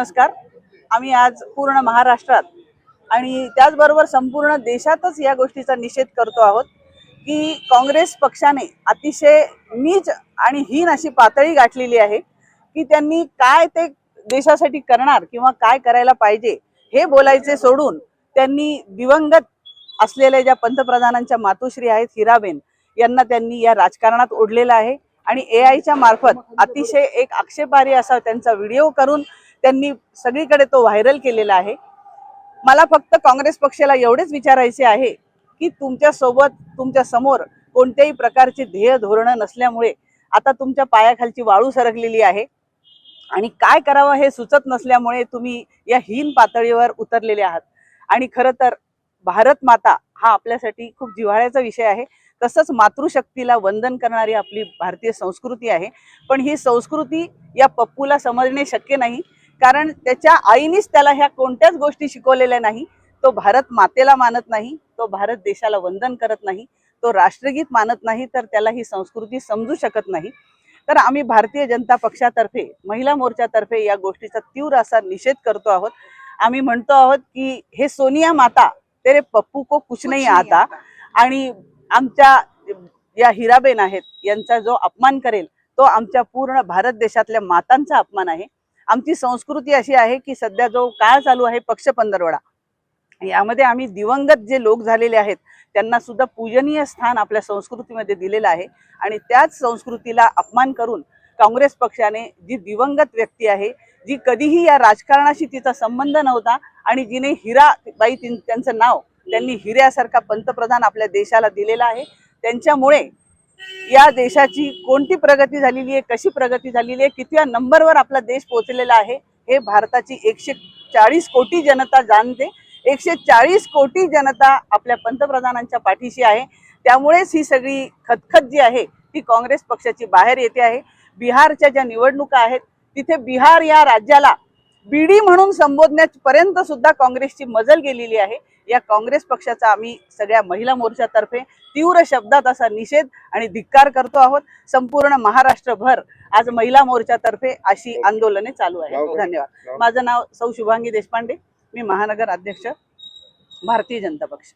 नमस्कार. आम्ही आज पूर्ण महाराष्ट्रात आणि त्याचबरोबर संपूर्ण देशातच या गोष्टीचा निषेध करतो आहोत की काँग्रेस पक्षाने अतिशय नीच आणि हीन अशी पातळी गाठलेली आहे की त्यांनी काय ते देशासाठी करणार किंवा काय करायला पाहिजे हे बोलायचे सोडून त्यांनी दिवंगत असलेल्या ज्या पंतप्रधानांच्या मातोश्री आहेत हिराबेन यांना त्यांनी या राजकारणात ओढलेलं आहे. आणि ए आयच्या मार्फत अतिशय एक आक्षेपार्ह असा त्यांचा व्हिडिओ करून त्यांनी सगळीकडे तो व्हायरल केलेला आहे. मला फक्त काँग्रेस पक्षाला एवढेच विचारायचे आहे की तुमच्यासोबत तुमच्यासमोर कोणत्याही प्रकारचे ध्येय धोरणं नसल्यामुळे आता तुमच्या पायाखालची वाळू सरकलेली आहे. आणि काय करावं हे सुचत नसल्यामुळे तुम्ही या हीन पातळीवर उतरलेले आहात. आणि खरं तर भारत माता हा आपल्यासाठी खूप जिव्हाळ्याचा विषय आहे. तसंच मातृशक्तीला वंदन करणारी आपली भारतीय संस्कृती आहे. पण ही संस्कृती या पप्पूला समजणे शक्य नाही. कारण त्याच्या आईनीच त्याला ह्या कोणत्याच गोष्टी शिकवलेल्या नाही. तो भारत मातेला मानत नाही तो भारत देशाला वंदन करत नाही तो राष्ट्रगीत मानत नाही तर त्याला ही संस्कृती समजू शकत नाही. तर आम्ही भारतीय जनता पक्षातर्फे महिला मोर्चातर्फे या गोष्टीचा तीव्र असा निषेध करतो आहोत. आम्ही म्हणतो आहोत की हे सोनिया माता तेरे पप्पू को कुछ नाही आता. आणि आमच्या या हिराबेन आहेत यांचा जो अपमान करेल तो आमच्या पूर्ण भारत देशातल्या मातांचा अपमान आहे. आमची संस्कृती अशी आहे की सध्या जो काळ चालू आहे पक्ष पंधरवडा. यामध्ये आम्ही दिवंगत जे लोक झालेले आहेत त्यांना सुद्धा पूजनीय स्थान आपल्या संस्कृतीमध्ये दिलेलं आहे आणि त्याच संस्कृतीला अपमान करून काँग्रेस पक्षाने जी दिवंगत व्यक्ती आहे जी कधीही या राजकारणाशी तिचा संबंध नव्हता आणि जिने हिरा बाई त्यांचं नाव त्यांनी हिऱ्यासारखा पंतप्रधान आपल्या देशाला दिलेला आहे त्यांच्यामुळे या देशाची कोणती प्रगती झालेली आहे कशी प्रगती झालेली आहे कितव्या नंबरवर आपला देश पोहोचलेला आहे हे भारताची एकशे चाळीस कोटी जनता जाणते. एकशे चाळीस कोटी जनता आपल्या पंतप्रधानांच्या पाठीशी आहे. त्यामुळेच ही सगळी खतखत जी आहे ती काँग्रेस पक्षाची बाहेर येते आहे. बिहारच्या ज्या निवडणुका आहेत तिथे बिहार या राज्याला बीडी म्हणून संबोधण्यापर्यंत सुद्धा काँग्रेसची मजल गेलेली आहे. या काँग्रेस पक्षाचा आम्ही सगळ्या महिला मोर्चातर्फे तीव्र शब्दात असा निषेध आणि धिक्कार करतो आहोत. संपूर्ण महाराष्ट्रभर आज महिला मोर्चातर्फे अशी आंदोलने चालू आहेत. धन्यवाद. माझं नाव सौ शुभांगी देशपांडे. मी महानगर अध्यक्ष भारतीय जनता पक्ष.